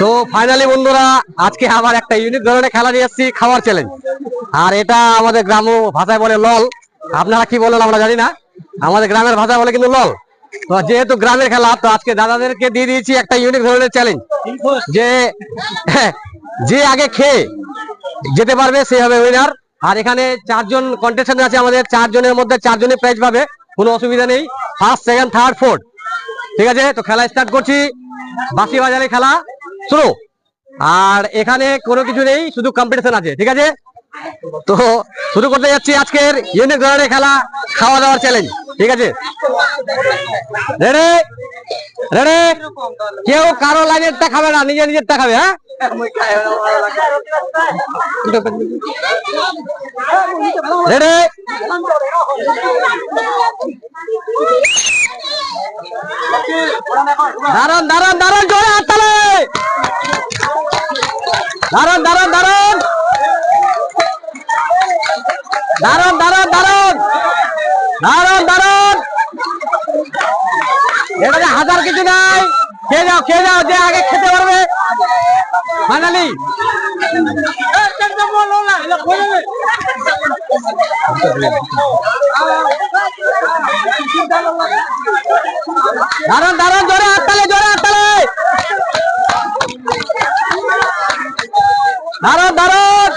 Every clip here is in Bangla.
তো ফাইনালি বন্ধুরা, আজকে আবার একটা ইউনিক ধরনের খেলা নিয়ে এসেছি, খাওয়ার চ্যালেঞ্জ আর এটা আমাদের গ্রাম ভাষায় বলে লল। আপনারা কি বলেন আমরা জানি না। আমাদের গ্রামের ভাষায় বলে কিন্তু লল। তো যেহেতু গ্রামের খেলা, তো আজকে দাদাদেরকে দিয়ে দিয়েছি একটা ইউনিক ধরনের চ্যালেঞ্জ যে যে আগে খেয়ে যেতে পারবে, সে হবে উইনার আর এখানে চারজন কন্টেস্টেন্ট আছে আমাদের। চারজনের মধ্যে চারজনই প্রাইজ পাবে। কোনো অসুবিধা নেই। ফার্স্ট সেকেন্ড থার্ড ফোর্থ ঠিক আছে, তো খেলা স্টার্ট করছি। বাসি বাজারে খেলা। শুরু আর এখানে কোনো কিছু নেই, শুধু কম্পিটিশন আছে, ঠিক আছে? তো শুরু করতে যাচ্ছি আজকের ইউনিক ধরনের খেলা খাওয়া দাওয়ার চ্যালেঞ্জ ঠিক আছে? রেডি রেডি কেউ কারও লাইনেরটা খাবে না, নিজের নিজেরটা খাবে হ্যাঁ? রেডি দাঁড়ান দাঁড়ান দাঁড়ান, জোরে হাততালে! দাঁড়ান দাঁড়ান দাঁড়ান! দাঁড়ান দাঁড়ান দাঁড়ান! দাঁড়ান দাঁড়ান! এটাতে হাজার কিছু নাই। খেয়ে যাও খেয়ে যাও, যে আগে খেতে পারবে। মানালি। দাঁড়ান দাঁড়ান জোরে আটতালে জোরে আটতালে দাঁড়ান দাঁড়ান।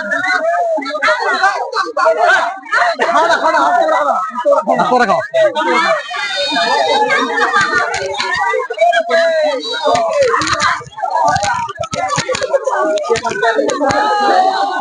¡Gracias!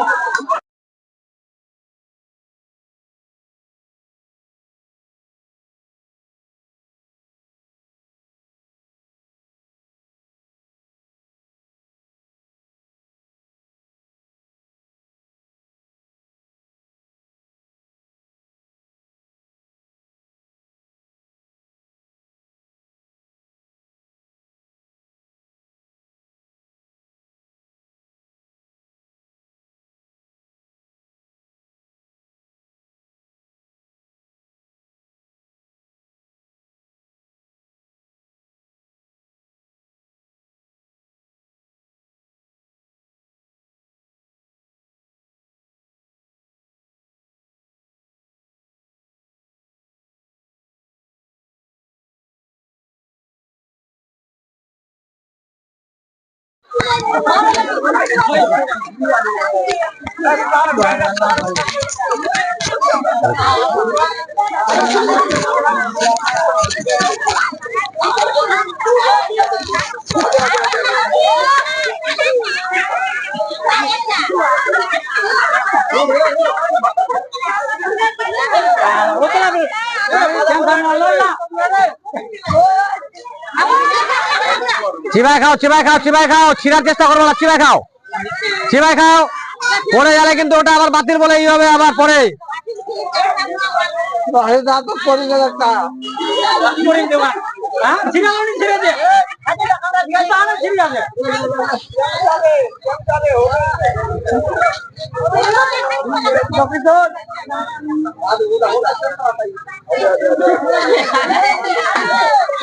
Jangan sama Lola. Apa? চিবাই খাও চিবাই খাও চিবাই খাও ছিড়ার চেষ্টা করব না চিবাই খাও। চিবাই খাও। পরে গেলে কিন্তু ওটা আবার বাতিল বলে ই হবে আবার পরে।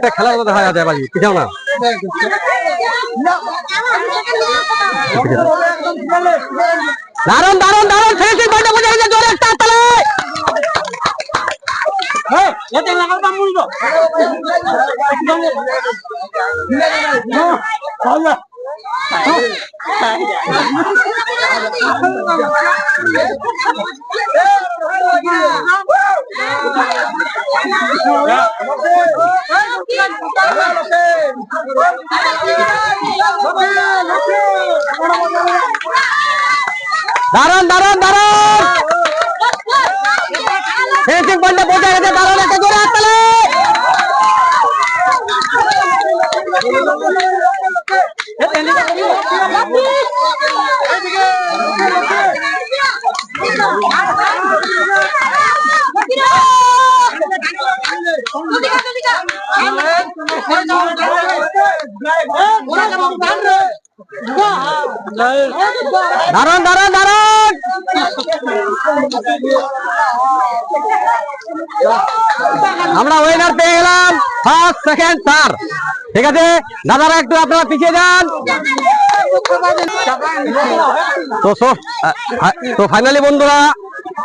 দেখা যায় বাজি পিছাও দারুণ দারুণ দারুণ ফিনিশিং পয়েন্টে পৌঁছে গেছে জোরে একটা তালে দারুণ দাঁড়ান দাঁড়ান দাঁড়ান বন্ধ পৌঁছে গেছে দাঁড়ান একটা করে হাত দারুণ দারুণ দারুণ আমরা উইনার পেয়ে গেলাম। ফার্স্ট সেকেন্ড থার্ড ঠিক আছে? দাদারা একটু আপনারা পিছিয়ে যান। তো তো ফাইনালি বন্ধুরা,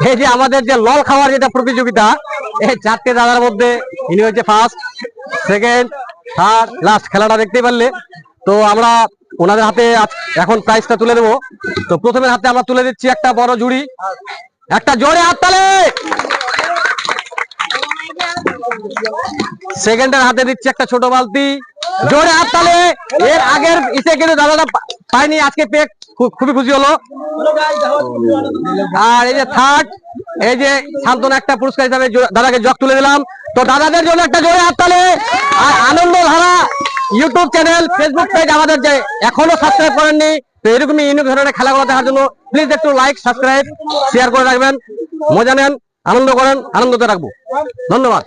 এই যে আমাদের যে লল খাওয়ার যেটা প্রতিযোগিতা, এই চারটে দাদার মধ্যে ইনি হচ্ছে ফার্স্ট সেকেন্ড থার্ড লাস্ট খেলাটা দেখতে পারলে। তো আমরা ওনাদের হাতে এখন প্রাইজটা তুলে দেবো। তো প্রথমের হাতে আমরা তুলে দিচ্ছি একটা বড় জুড়ি। একটা জোরে হাততালে সেকেন্ডের হাতে দিচ্ছি একটা ছোট বালতি। জোরে হাততালে এর আগের ইসে কিন্তু দাদাটা পাইনি আজকে পেয়ে খুবই খুশি হলো। আর এই যে থার্ড এই যে সান্ত্বনা একটা পুরস্কার হিসাবে দাদাকে জগ তুলে দিলাম। তো দাদাদের জন্য একটা জোরে হাততালে আর আনন্দ ধারা ইউটিউব চ্যানেল ফেসবুক পেজ আমাদের যে এখনও সাবস্ক্রাইব করেননি, তো এরকমই ইউনিক ধরনের খেলাগুলো দেখার জন্য প্লিজ একটু লাইক সাবস্ক্রাইব শেয়ার করে রাখবেন। মজা নেন, আনন্দ করেন, আনন্দতে রাখব। ধন্যবাদ।